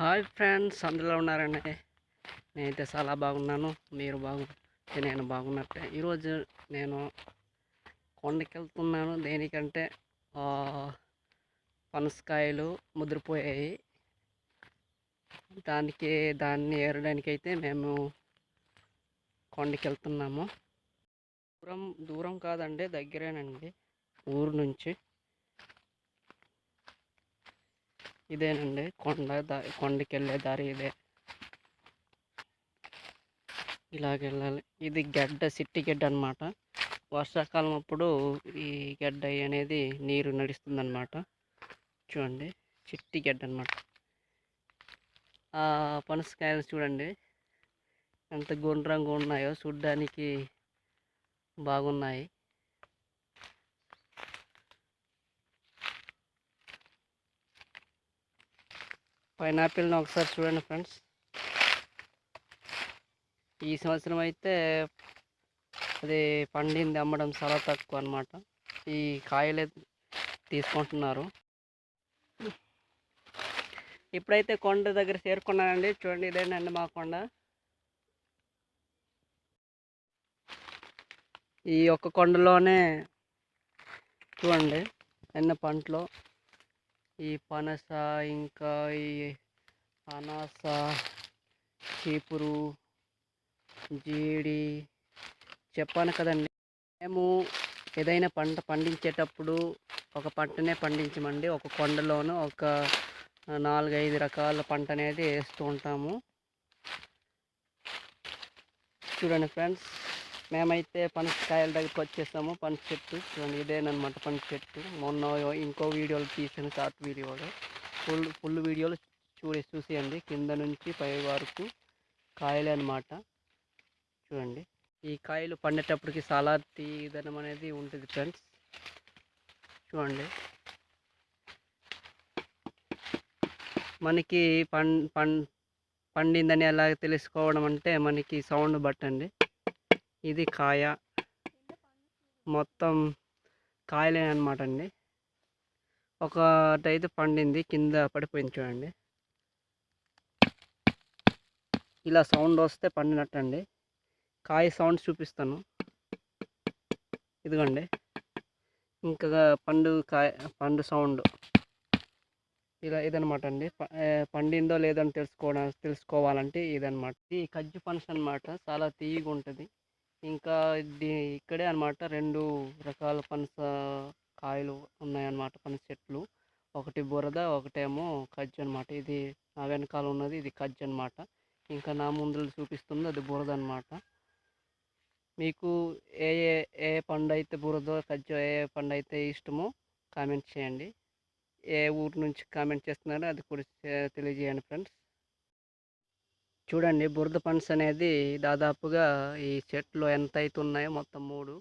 Hi friends అందులో ఉన్నారండి? నేనైతే చాలా బాగున్నాను. మీరు బాగు నేను బాగున్నట్టే. ఈరోజు నేను కొండకి వెళ్తున్నాను దేనికంటే పనసకాయలు ముదిరిపోయాయి. దానికి దాన్ని ఏరడానికి అయితే మేము కొండకి వెళ్తున్నాము దూరం దూరం కాదండి దగ్గరేనండి. ఊరు నుంచి. ఇదేనండి. కొండ దారి కొండకి వెళ్ళే దారి ఇదే. ఇలాగ వెళ్ళాలి ఇది గడ్డ సిట్టి గడ్డ అనమాట వర్షాకాలం అప్పుడు ఈ గడ్డ అనేది నీరు నడుస్తుంది అనమాట చూడండి. చిట్టి గడ్డ అనమాట ఆ పనసకాయలు చూడండి. ఎంత గుండ్రంగా ఉన్నాయో చూడ్డానికి బాగున్నాయి. పైనాపిల్ని ఒకసారి చూడండి ఫ్రెండ్స్. ఈ సంవత్సరం అయితే అది పండింది అమ్మడం చాలా తక్కువ అన్నమాట. ఈ కాయలే తీసుకుంటున్నారు. ఇప్పుడైతే కొండ దగ్గర చేరుకున్నానండి. చూడండి ఇదేనండి మా కొండ. ఈ ఒక్క కొండలోనే చూడండి ఎన్న పంటలు. ఈ పనస ఇంకా ఈ అనాస చీపురు జీడి చెప్పాను కదండి. మేము ఏదైనా పంట పండించేటప్పుడు ఒక పంటనే పండించమండి. ఒక కొండలోనూ ఒక నాలుగైదు రకాల పంట అనేది వేస్తూ ఉంటాము. చూడండి ఫ్రెండ్స్. మేమైతే పనసకాయల దగ్గరికి వచ్చేసాము. పనస చెట్టు చూడండి ఇదేనమాట పనస చెట్టు. మొన్న ఇంకో వీడియోలు తీసిన షార్ట్ వీడియోలో. ఫుల్ ఫుల్ వీడియోలు చూడే చూసేయండి. కింద నుంచి పై వరకు కాయలే అనమాట చూడండి. ఈ కాయలు పండేటప్పటికి చాలా తీదనం అనేది ఉంటుంది ఫ్రెండ్స్. చూడండి. మనకి పం పం పండిందని ఎలా తెలుసుకోవడం అంటే మనకి సౌండ్ బట్టండి. ఇది కాయ. మొత్తం కాయలే అనమాట అండి ఒకటైతే పండింది కింద పడిపోయింది చూడండి. ఇలా సౌండ్ వస్తే పండినట్టండి. కాయ సౌండ్ చూపిస్తాను. ఇదిగోండి. ఇంకా పండు కాయ పండు సౌండ్. ఇలా ఇదనమాట అండి పండిందో లేదో అని తెలుసుకోవడానికి తెలుసుకోవాలంటే ఇదనమాట ఈ కజ్జి పనస అనమాట చాలా తీయగా ఉంటుంది ఇంకా ఇక్కడే అన్నమాట రెండు రకాల పనస కాయలు ఉన్నాయన్నమాట పనస చెట్లు. ఒకటి బురద ఒకటేమో కజ్జి అనమాట ఇది నా వెనకాల ఉన్నది ఇది కజ్జి అనమాట ఇంకా నా ముందు చూపిస్తుంది అది బురద అనమాట మీకు ఏ ఏ ఏ పండు అయితే బురద కజ్జో ఏ పండు అయితే ఇష్టమో కామెంట్ చేయండి. ఏ ఊరు నుంచి కామెంట్ చేస్తున్నారో అది కూడా తెలియజేయండి ఫ్రెండ్స్. చూడండి బురద పండ్స్ అనేది దాదాపుగా ఈ చెట్లు ఎంత అయితే ఉన్నాయో మొత్తం మూడు.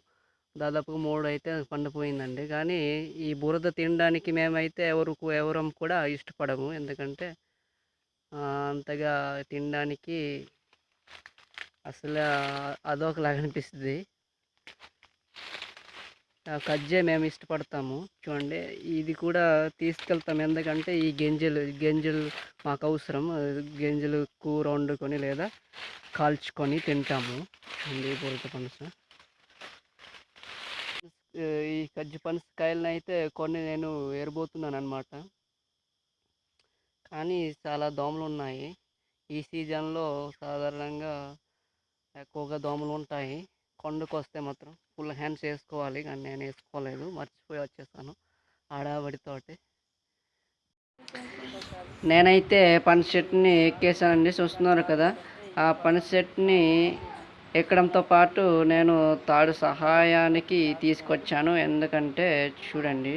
దాదాపుగా మూడు అయితే పండిపోయిందండి. కానీ ఈ బురద తినడానికి మేమైతే ఎవరు ఎవరం కూడా ఇష్టపడము. ఎందుకంటే అంతగా తినడానికి అసలు అదొకలాగా అనిపిస్తుంది. కజ్జే మేము ఇష్టపడతాము. చూడండి ఇది కూడా తీసుకెళ్తాము ఎందుకంటే ఈ గింజలు గింజలు మాకు అవసరం. గింజలు కూర వండుకొని లేదా కాల్చుకొని తింటాము. చూడండి బురద పనస. ఈ కజ్జి పనసకాయలను అయితే కొన్ని నేను ఏరబోతున్నాను అనమాట కానీ చాలా దోమలు ఉన్నాయి. ఈ సీజన్లో సాధారణంగా ఎక్కువగా దోమలు ఉంటాయి. కొండకు వస్తే మాత్రం ఫుల్ హ్యాండ్స్ వేసుకోవాలి కానీ నేను వేసుకోలేదు మర్చిపోయి వచ్చేసాను ఆడాబడితోటి నేనైతే పని చెట్టుని ఎక్కేసానండి చూస్తున్నారు కదా. ఆ పని చెట్టుని ఎక్కడంతో పాటు నేను తాడు సహాయానికి తీసుకొచ్చాను ఎందుకంటే చూడండి.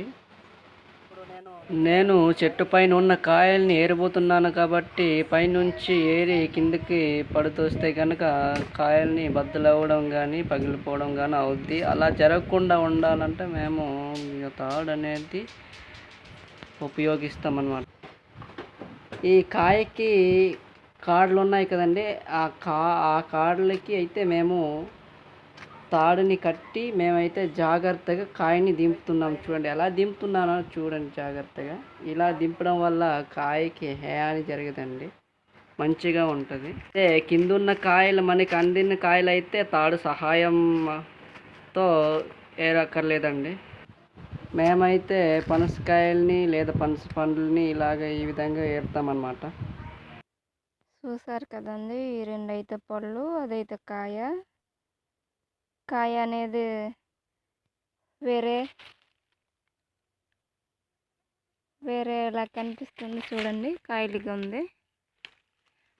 నేను చెట్టు పైన ఉన్న కాయల్ని ఏరబోతున్నాను కాబట్టి పైనుంచి ఏరి కిందకి పడుతొస్తే కనుక కాయల్ని బద్దలవ్వడం కానీ పగిలిపోవడం కానీ అవుద్ది. అలా జరగకుండా ఉండాలంటే మేము తాడు అనేది ఉపయోగిస్తామన్నమాట. ఈ కాయకి కాడలు ఉన్నాయి కదండి. ఆ కా ఆ కాడలకి అయితే మేము తాడుని కట్టి మేమైతే జాగ్రత్తగా కాయని దింపుతున్నాం. చూడండి ఎలా దింపుతున్నానో చూడండి జాగ్రత్తగా. ఇలా దింపడం వల్ల కాయకి హాని జరగదండి. మంచిగా ఉంటుంది. అంటే కిందున్న కాయలు మనకి అందిన కాయలు అయితే తాడు సహాయంతో ఏరక్కర్లేదండి. మేమైతే పనసకాయల్ని లేదా పనస పండ్లని ఇలాగ ఈ విధంగా ఏరుతామన్నమాట. చూసారు కదండి ఈ రెండైతే పళ్ళు అదైతే కాయ. కాయ అనేది వేరే వేరే ఇలా కనిపిస్తుంది చూడండి. కాయలుగా ఉంది.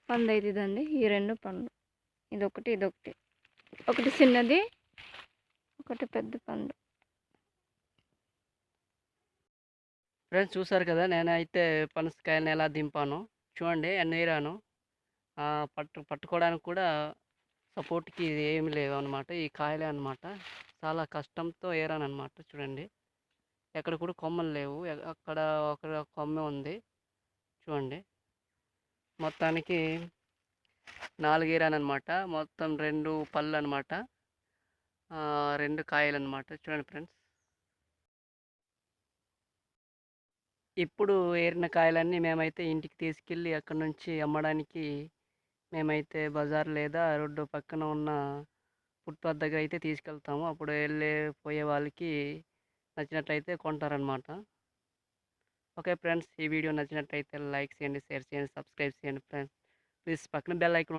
పండు అయితే ఇదండి ఈ రెండు పండు. ఇదొకటి ఇదొకటి. ఒకటి చిన్నది ఒకటి పెద్ద పండు. ఫ్రెండ్స్ చూసారు కదా నేనైతే పనసకాయలను ఎలా దింపాను. చూడండి ఎన్నేరాను పట్టు పట్టుకోవడానికి కూడా సపోర్ట్కి ఏమి లేవు అనమాట ఈ కాయలే అనమాట. చాలా కష్టంతో ఏరాను అనమాట చూడండి. ఎక్కడ కూడా కొమ్మలు లేవు. అక్కడ ఒక కొమ్మ ఉంది. చూడండి. మొత్తానికి నాలుగు ఏరాను అనమాట మొత్తం రెండు పళ్ళు అనమాట రెండు కాయలు అనమాట చూడండి ఫ్రెండ్స్. ఇప్పుడు ఏరిన కాయలన్నీ మేమైతే ఇంటికి తీసుకెళ్ళి అక్కడ నుంచి అమ్మడానికి మేమైతే బజార్ లేదా రోడ్డు పక్కన ఉన్న ఫుట్పాత్ దగ్గర అయితే తీసుకెళ్తాము. అప్పుడు వెళ్ళే పోయే వాళ్ళకి నచ్చినట్లయితే కొంటారనమాట ఓకే ఫ్రెండ్స్ ఈ వీడియో నచ్చినట్లయితే లైక్ చేయండి షేర్ చేయండి సబ్స్క్రైబ్ చేయండి ఫ్రెండ్స్ ప్లీజ్ పక్కన బెల్ ఐకాన్